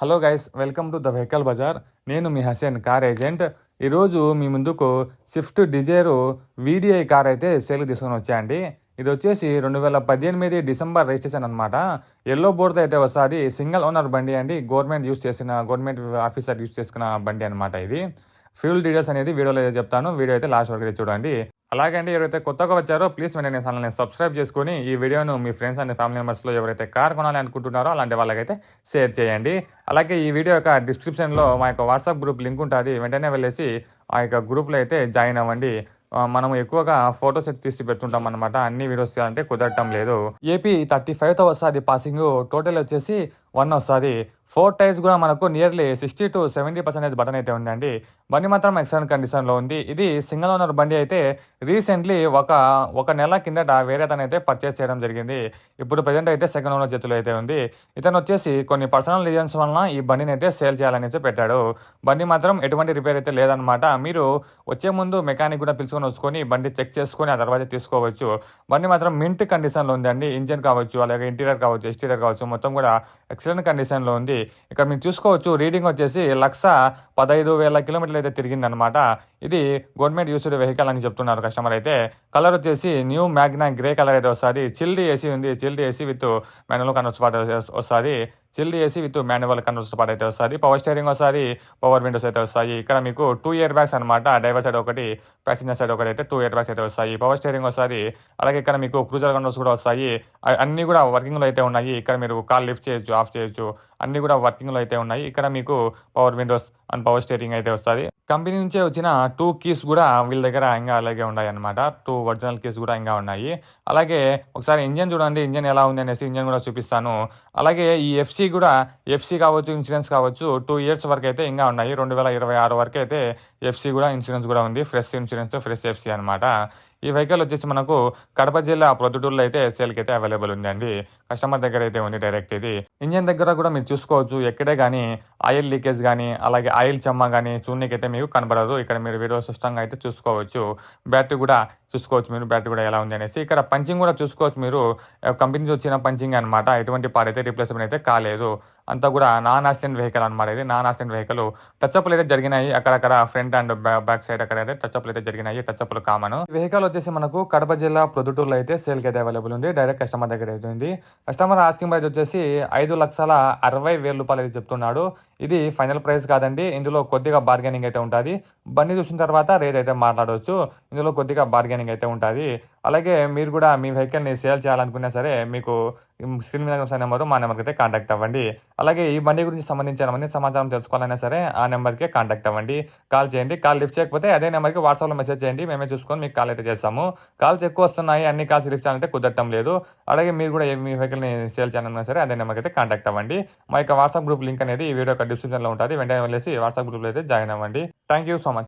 Hello guys welcome to the vehicle bazaar. నేను మీ Hasan car agent. ఈరోజు మీ ముందుకు స్విఫ్ట్ డిజైరు వీడిఐ కార్ అయితే సేల్ తీసుకొని వచ్చాయండి ఇది వచ్చేసి రెండు వేల పద్దెనిమిది డిసెంబర్ రిజిస్ట్రేషన్ అనమాట ఎల్లో బోర్డ్ అయితే వస్తుంది. సింగిల్ ఓనర్ బండి అండి. గవర్నమెంట్ యూస్ చేసిన గవర్నమెంట్ ఆఫీసర్ యూస్ చేసుకున్న బండి అనమాట ఇది. ఫ్యూల్ డీటెయిల్స్ అనేది వీడియోలో చెప్తాను. వీడియో అయితే లాస్ట్ వరకు అయితే చూడండి. అలాగే అండి ఎవరైతే కొత్తగా వచ్చారో ప్లీజ్ వెంటనే ఛానల్ని సబ్స్క్రైబ్ చేసుకొని ఈ వీడియోను మీ ఫ్రెండ్స్ అండ్ ఫ్యామిలీ మెంబర్స్లో ఎవరైతే కార్ కొనాలి అనుకుంటున్నారో అలాంటి వాళ్ళకైతే షేర్ చేయండి. అలాగే ఈ వీడియో యొక్క డిస్క్రిప్షన్లో మా యొక్క వాట్సాప్ గ్రూప్ లింక్ ఉంటుంది వెంటనే వెళ్ళేసి ఆ యొక్క గ్రూప్లో అయితే జాయిన్ అవ్వండి. మనం ఎక్కువగా ఫోటో అయితే తీసి పెడుతుంటాం అనమాట అన్ని వీడియోస్ అంటే కుదరటం లేదు. ఏపీ థర్టీ ఫైవ్తో వస్తుంది పాసింగ్ టోటల్ వచ్చేసి వన్ వస్తుంది. ఫోర్ టైర్స్ కూడా మనకు nearly sixty to seventy percentage button అయితే ఉందండి. బండి మాత్రం ఎక్సలెంట్ కండిషన్లో ఉంది. ఇది సింగిల్ ఓనర్ బండి అయితే రీసెంట్లీ ఒక ఒక నెల కిందట వేరే తను అయితే పర్చేస్ చేయడం జరిగింది. ఇప్పుడు ప్రజెంట్ అయితే సెకండ్ ఓనర్ చేతిలో అయితే ఉంది. ఇతను వచ్చేసి కొన్ని పర్సనల్ రీజన్స్ వలన ఈ బండిని అయితే సేల్ చేయాలని పెట్టాడు. బండి మాత్రం ఎటువంటి రిపేర్ అయితే లేదనమాట మీరు వచ్చే ముందు మెకానిక్ కూడా పిలుచుకొని వచ్చుకొని బండి చెక్ చేసుకొని ఆ తర్వాత తీసుకోవచ్చు. బండి మాత్రం మింట్ కండిషన్లో ఉందండి. ఇంజిన్ కావచ్చు అలాగే ఇంటీరియర్ కావచ్చు ఎక్స్టీరియర్ కావచ్చు మొత్తం కూడా ఎక్సలెంట్ కండిషన్లో ఉంది. ఇక్కడ మీరు చూసుకోవచ్చు రీడింగ్ వచ్చేసి లక్ష పదహైదు వేల కిలోమీటర్లు అయితే తిరిగిందనమాట ఇది గవర్నమెంట్ యూస్డ్ వెహికల్ అని చెప్తున్నారు కస్టమర్ అయితే. కలర్ వచ్చేసి న్యూ మ్యాగ్నా గ్రే కలర్ అయితే వస్తుంది. చిల్డ్ ఏసీ ఉంది. చిల్డ్ ఏసీ విత్ మాన్యువల్ కనొచ్చు పాటు వస్తుంది. Chilled AC with manual converts పాటు అయితే వస్తుంది. పవర్ స్టీరింగ్ ఒకసారి పవర్ విండోస్ అయితే వస్తాయి. ఇక్కడ మీకు టూ ఇయర్ బ్యాగ్స్ అనమాట డ్రైవర్ సైడ్ ఒకటి ప్యాసింజర్ సైడ్ ఒకటి అయితే టూ ఇయర్ బ్యాగ్స్ అయితే వస్తాయి. పవర్ స్టీరింగ్ ఒకసారి అలాగే ఇక్కడ మీకు క్రూజర్ కంట్రోల్స్ కూడా వస్తాయి. అన్నీ కూడా వర్కింగ్లో అయితే ఉన్నాయి. ఇక్కడ మీరు కాల్ లిఫ్ట్ చేయొచ్చు ఆఫ్ చేయొచ్చు. అన్నీ కూడా వర్కింగ్లో అయితే ఉన్నాయి. ఇక్కడ మీకు power windows and power steering అయితే వస్తుంది. కంపెనీ నుంచే వచ్చిన టూ కీస్ కూడా వీళ్ళ దగ్గర ఇంకా అలాగే ఉన్నాయి అనమాట టూ ఒరిజినల్ కీస్ కూడా ఇంకా ఉన్నాయి. అలాగే ఒకసారి ఇంజన్ చూడండి ఇంజన్ ఎలా ఉంది అనేసి ఇంజన్ కూడా చూపిస్తాను. అలాగే ఈ ఎఫ్సి కూడా ఎఫ్సి కావచ్చు ఇన్సూరెన్స్ కావచ్చు టూ ఇయర్స్ వరకు అయితే ఇంకా ఉన్నాయి. రెండు వేల ఇరవై ఆరు వరకు అయితే ఎఫ్సి కూడా ఇన్సూరెన్స్ కూడా ఉంది. ఫ్రెష్ ఇన్సూరెన్స్ ఫ్రెష్ ఎఫ్సి అనమాట ఈ వెహికల్ వచ్చేసి మనకు కడప జిల్లా ప్రొద్దుటూరులో అయితే సేల్కి అయితే అవైలబుల్ ఉందండి. కస్టమర్ దగ్గర అయితే ఉంది డైరెక్ట్ ఇది. ఇంజన్ దగ్గర కూడా మీరు చూసుకోవచ్చు. ఎక్కడే కానీ ఆయిల్ లీకేజ్ కానీ అలాగే ఆయిల్ చెమ్మ కానీ చూడనీకైతే మీకు కనబడదు. ఇక్కడ మీరు వీడియో స్పష్టంగా అయితే చూసుకోవచ్చు. బ్యాటరీ కూడా చూసుకోవచ్చు మీరు. బ్యాటరీ కూడా ఎలా ఉంది అనేసి. ఇక్కడ పంచింగ్ కూడా చూసుకోవచ్చు మీరు. కంపెనీ వచ్చిన పంచింగ్ అనమాట ఎటువంటి పాడైతే రిప్లేస్మెంట్ అయితే కాలేదు. అంతా కూడా నాన్ యాక్సిడెంట్ వెహికల్ అనమాట ఇది. నాన్ యాక్సిడెంట్ వెహికల్ టచ్అప్లు అయితే జరిగినాయి. అక్కడక్కడ ఫ్రంట్ అండ్ బ్యాక్ సైడ్ అక్కడ అయితే టచ్అప్లు అయితే జరిగినాయి. టచ్అప్లు కామన్ వెహికల్ వచ్చేసి మనకు కడప జిల్లా ప్రొద్దుటూరులో అయితే సేల్ అయితే అవైలబుల్ ఉంది. డైరెక్ట్ కస్టమర్ దగ్గర అయితే ఉంది. కస్టమర్ ఆస్కింగ్ ప్రైస్ వచ్చేసి ఐదు లక్షల అరవై వేల రూపాయలు అయితే చెప్తున్నాడు. ఇది ఫైనల్ ప్రైస్ కాదండి. ఇందులో కొద్దిగా బార్గెనింగ్ అయితే ఉంటుంది. బండి చూసిన తర్వాత రేట్ అయితే మాట్లాడవచ్చు. ఇందులో కొద్దిగా బార్గెనింగ్ అయితే ఉంటుంది. అలాగే మీరు కూడా మీ వెహికల్ని సేల్ చేయాలనుకున్నా సరే మీకు స్క్రీన్ మీద కనిపిస్తున్న నెంబరు మా నెంబర్కి అయితే కాంటాక్ట్ అవ్వండి. అలాగే ఈ బండి గురించి సంబంధించిన మంది సమాచారం తెలుసుకోవాలన్నా సరే ఆ నెంబర్కే కాంటాక్ట్ అవ్వండి. కాల్ చేయండి. కాల్ లిఫ్ట్ చేయకపోతే అదే నెంబర్కి వాట్సాప్లో మెసేజ్ చేయండి. మేమే చూసుకొని మీకు కాల్ అయితే చేస్తాము. కాల్స్ ఎక్కువ వస్తున్నాయి. అన్ని కాల్స్ లిఫ్ట్ చేయాలంటే కుదరటం లేదు. అలాగే మీరు కూడా మీ వెహికల్ని సేల్ చేయాలన్నా సరే అదే నెంబర్కి అయితే కాంటాక్ట్ అవ్వండి. మా యొక్క వాట్సాప్ గ్రూప్ లింక్ అనేది ఈ వీడియో యొక్క డిస్క్రిప్షన్లో ఉంటుంది. వెంటనే వెళ్ళేసి వాట్సాప్ గ్రూప్లో అయితే జాయిన్ అవ్వండి. Thank you so much.